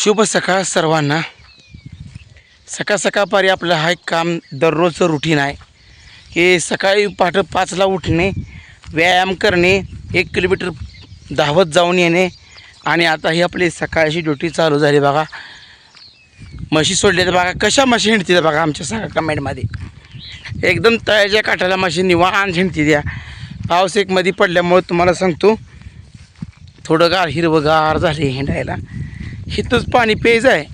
शुभ सकाळ सर्वांना. सकाळ सकाळपारी आपलं हा एक काम दररोजचं रुटीन आहे. की सकाळी पहाट पाचला उठणे व्यायाम करणे एक किलोमीटर धावत जाऊन येणे आणि आता ही आपली सकाळची ड्युटी चालू झाली बघा. म्हशी सोडलेल्या बघा. कशा म्हशी हिंडतील बघा आमच्या सगळ्या कमेंटमध्ये एकदम तळ्याच्या काठाला म्हशी निवांत हिंडती द्या पाऊस एकमध्ये पडल्यामुळे तुम्हाला सांगतो थोडं गार हिरवंगार झाले हिंडायला. हिथंच पाणी प्यायचं आहे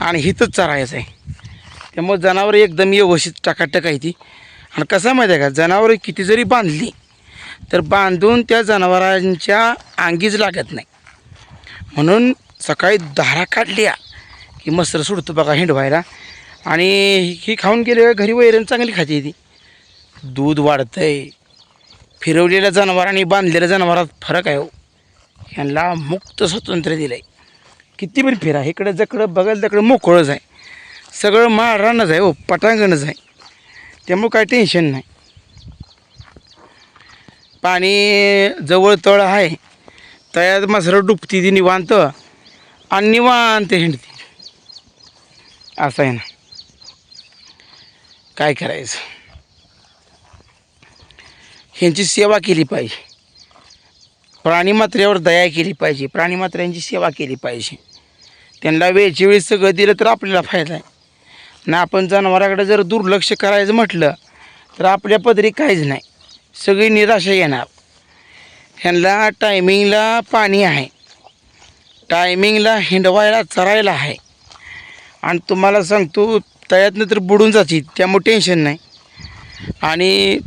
आणि हिथंच चरायचं आहे. त्यामुळे जनावरं एकदम व्यवस्थित टाकाटक आहे ती. आणि कसं आहे माहिती आहे का? जनावरं किती जरी बांधली तर बांधून त्या जनावरांच्या अंगीच लागत नाही. म्हणून सकाळी धारा काढल्या की मसर सुटतो बघा हिंडवायला. आणि ही खाऊन गेल्यावर घरी वैरण चांगली खाते ती. दूध आहे फिरवलेल्या जनावर आणि बांधलेल्या जनावरात फरक आहे हो. ह्यांना मुक्त स्वातंत्र्य दिलं आहे किती पण फिरा. इकडं जकडं बघायला तकडं मोकळंच आहे. सगळं माळरानच आहे हो पटांगणच आहे. त्यामुळं काय टेन्शन नाही. पाणी जवळ तळ आहे. तळ्यात मसरं डुबती ती निवांत. आणि निवांत हिंडती. असं आहे ना. काय करायचं? ह्यांची सेवा केली पाहिजे. प्राणीमात्र्यावर दया केली पाहिजे. प्राणीमात्र्यांची सेवा केली पाहिजे. त्यांना वेळची वेळी सगळं दिलं तर आपल्याला फायदा आहे. ना आपण जनावराकडे जर दुर्लक्ष करायचं म्हटलं तर आपल्या पदरी काहीच नाही. सगळी निराशा येणार. ह्यांना टायमिंगला पाणी आहे. टायमिंगला हिंडवायला चरायला आहे. आणि तुम्हाला सांगतो तयातनं तर बुडून जाते त्यामुळे टेन्शन नाही. आणि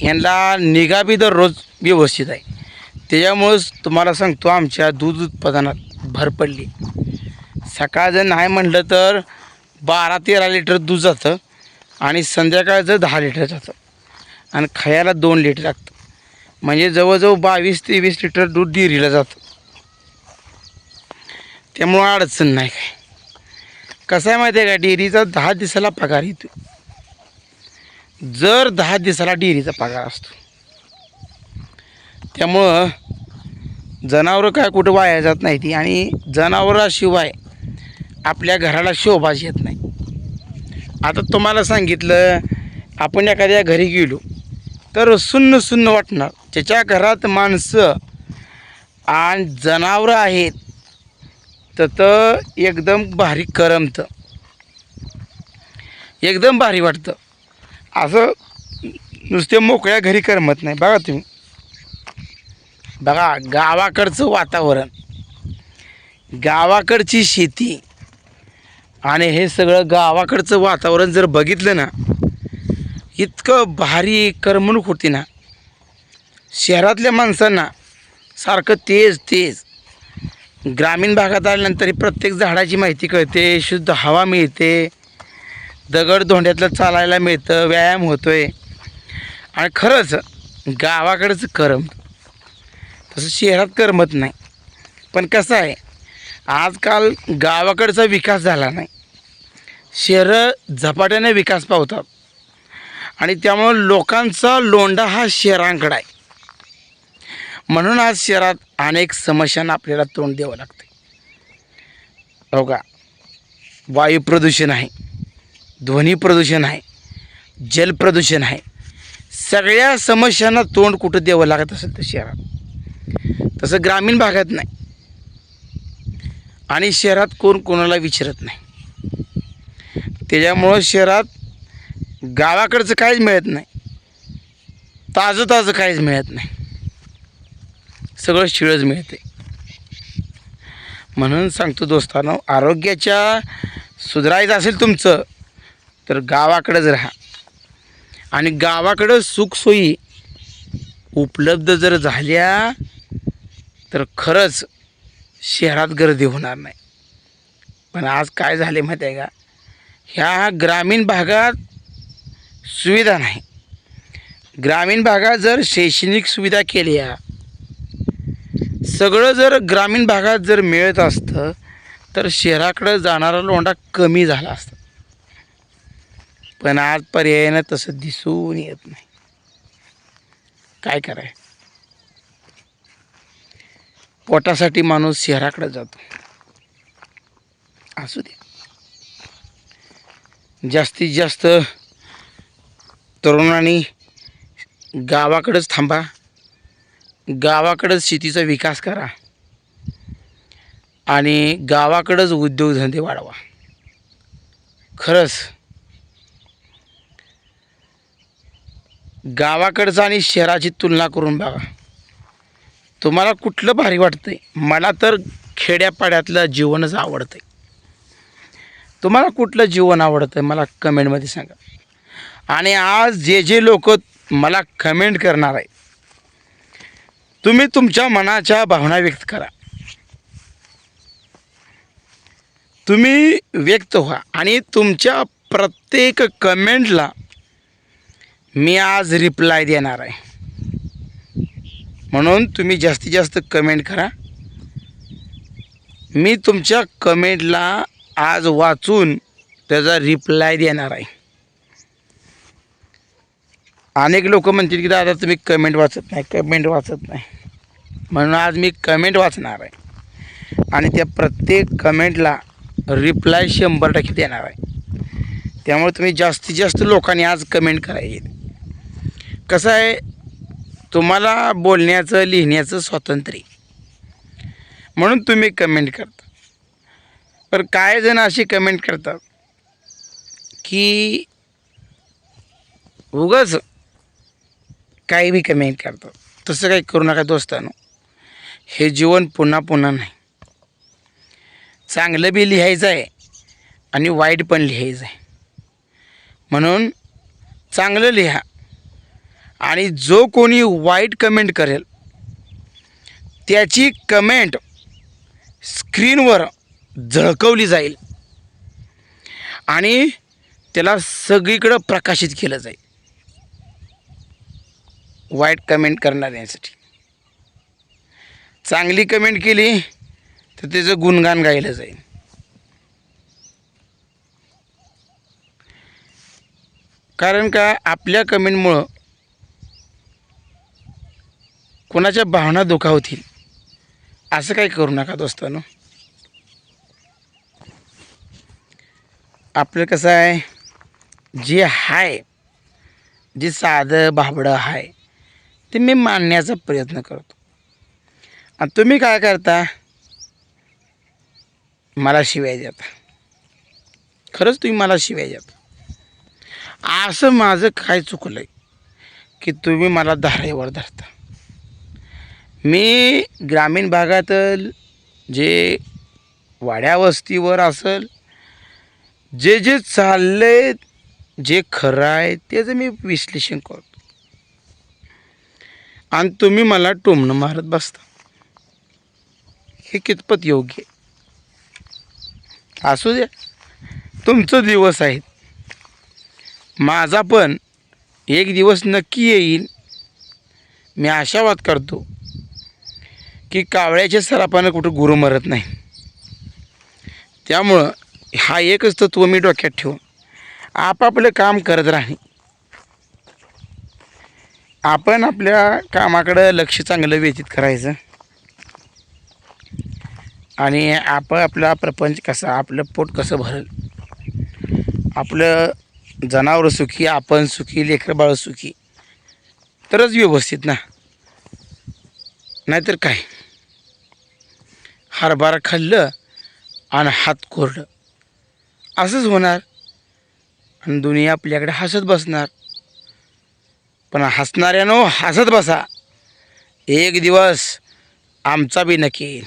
यांना निगा बी दररोज व्यवस्थित आहे. त्याच्यामुळंच तुम्हाला सांगतो आमच्या दूध उत्पादनात भर पडली. सकाळचं नाही म्हटलं तर बारा तेरा लिटर दूध जातं आणि संध्याकाळचं दहा लिटर जातं. आणि खायला दोन लिटर लागतं. म्हणजे जवळजवळ बावीस तेवीस लिटर दूध डेअरीला जातं. त्यामुळं अडचण नाही काय कसं आहे माहिती आहे का? डेअरीचा दहा दिवसाला पगार येतो. जर दहा दिवसाला डेअरीचा पगार असतो. त्यामुळं जनावरं काय कुठं वाया जात नाही ती आणि जनावराशिवाय आपल्या घराला शोभाच येत नाही. आता तुम्हाला सांगितलं आपण एखाद्या घरी गेलो तर सुन्न सुन्न वाटणार. ज्याच्या घरात माणसं आणि जनावरं आहेत तर तर एकदम भारी करमतं. एकदम भारी वाटतं. असं नुसते मोकळ्या घरी करमत नाही. बघा तुम्ही. बघा गावाकडचं वातावरण गावाकडची शेती आणि हे सगळं गावाकडचं वातावरण जर बघितलं ना इतकं भारी करमणूक होती ना. शहरातल्या माणसांना सारखं तेज तेज. ग्रामीण भागात आल्यानंतर ही प्रत्येक झाडाची माहिती कळते शुद्ध हवा मिळते दगड धोंड्यातलं चालायला मिळतं व्यायाम होतो आहे आणि खरंच गावाकडंच करम तसं शहरात करमत नाही. पण कसं आहे आजकाल गावाकडचा विकास झाला नाही. शहरं झपाट्याने विकास पावतात. आणि त्यामुळं लोकांचा लोंढा हा शहरांकडे आहे. म्हणून आज शहरात अनेक समस्यांना आपल्याला तोंड द्यावं लागते हो का? वायू प्रदूषण आहे ध्वनी प्रदूषण आहे जल प्रदूषण आहे. सगळ्या समस्यांना तोंड कुठं द्यावं लागत असेल तर शहरात? तसं ग्रामीण भागात नाही. आणि शहरात कोण कोणाला विचारत नाही. त्याच्यामुळं शहरात गावाकडचं काहीच मिळत नाही. ताजं ताजं काहीच मिळत नाही. सगळं शिळच मिळते म्हणून सांगतो दोस्तानो आरोग्याच्या सुधारायचं असेल तुमचं तर गावाकडंच राहा. आणि गावाकडं सुखसोयी उपलब्ध जर झाल्या तर खरंच शहरात गर्दी होणार नाही. पण आज काय झाले माहीत आहे का? ह्या ग्रामीण भागात सुविधा नाही. ग्रामीण भागात जर शैक्षणिक सुविधा केल्या सगळं जर ग्रामीण भागात जर मिळत असतं तर शहराकडं जाणारा लोंडा कमी झाला असता. पण आज पर्यायानं तसं दिसून येत नाही. काय करायचं? पोटासाठी माणूस शहराकडे जातो. असू दे. जास्तीत जास्त तरुणांनी गावाकडंच थांबा. गावाकडंच शेतीचा विकास करा. आणि गावाकडंच उद्योगधंदे वाढवा. खरंच गावाकडचं आणि शहराची तुलना करून बघा. तुम्हाला कुठलं भारी वाटतंय? मला तर खेड्यापाड्यातलं जीवनच आवडतंय. तुम्हाला कुठलं जीवन आवडतं मला कमेंटमध्ये सांगा. आणि आज जे जे लोक मला कमेंट करणार आहे तुम्ही तुमच्या मनाच्या भावना व्यक्त करा. तुम्ही व्यक्त व्हा आणि तुमच्या प्रत्येक कमेंटला मी आज रिप्लाय देणार आहे. म्हणून तुम्ही जास्तीत जास्त कमेंट करा. मी तुमच्या कमेंटला आज वाचून त्याचा रिप्लाय देणार आहे. अनेक लोक म्हणतील की दादा तुम्ही कमेंट वाचत नाही कमेंट वाचत नाही. म्हणून आज मी कमेंट वाचणार आहे. आणि त्या प्रत्येक कमेंटला रिप्लाय शंभर टक्के देणार आहे. त्यामुळे तुम्ही जास्तीत जास्त लोकांनी आज कमेंट करायची कसं आहे तुम्हाला बोलण्याचं लिहिण्याचं स्वातंत्र्य. म्हणून तुम्ही कमेंट करता. पण काय जण अशी कमेंट करतात की उगाच काही बी कमेंट करतात. तसं काही करू नका दोस्तानो. हे जीवन पुन्हा पुन्हा नाही. चांगलं बी लिहायचं आहे आणि वाईट पण लिहायचं आहे. म्हणून चांगलं लिहा. आणि जो कोणी वाईट कमेंट करेल त्याची कमेंट स्क्रीनवर झळकवली जाईल. आणि त्याला सगळीकडं प्रकाशित केलं जाईल. वाईट कमेंट करणाऱ्यांसाठी चांगली कमेंट केली तर त्याचं गुणगान गायलं जाईल. कारण का आपल्या कमेंटमुळं कोणाच्या भावना दुखावतील? असं काही करू नका दोस्तानो. आपलं कसं आहे? जे आहे जे साधं भाबडं आहे ते मी मांडण्याचा प्रयत्न करतो. आणि तुम्ही काय करता? मला शिवाय देता. खरंच तुम्ही मला शिवाय देता. असं माझं काय चुकलं आहे की तुम्ही मला धारेवर धरता. मी ग्रामीण भागातील जे वाड्या वस्तीवर असेल जे जे चाललंय जे खरं आहे त्याचं मी विश्लेषण करतो. आणि तुम्ही मला टोमणं मारत बसता. हे कितपत योग्य आहे? असू द्या तुमचं दिवस आहेत माझा पण एक दिवस नक्की येईल. मी आशावाद करतो. की कावळ्याच्या सरापानं कुठं गुरु मरत नाही. त्यामुळं हा एकच तत्व मी डोक्यात ठेवून आपापलं काम करत राहणे. आपण आपल्या कामाकडं लक्ष चांगलं व्यतीत करायचं. आणि आपण आपला प्रपंच कसा आपलं पोट कसं भरल. आपलं जनावर सुखी आपण सुखी लेकरबाळ सुखी. तरच व्यवस्थित ना. नाहीतर काय? हरभरा खाल्लं आणि हात कोरडं. असंच होणार. आणि दुनिया आपल्याकडे हसत बसणार. पण हसणाऱ्यानो हसत बसा. एक दिवस आमचा बी नक्की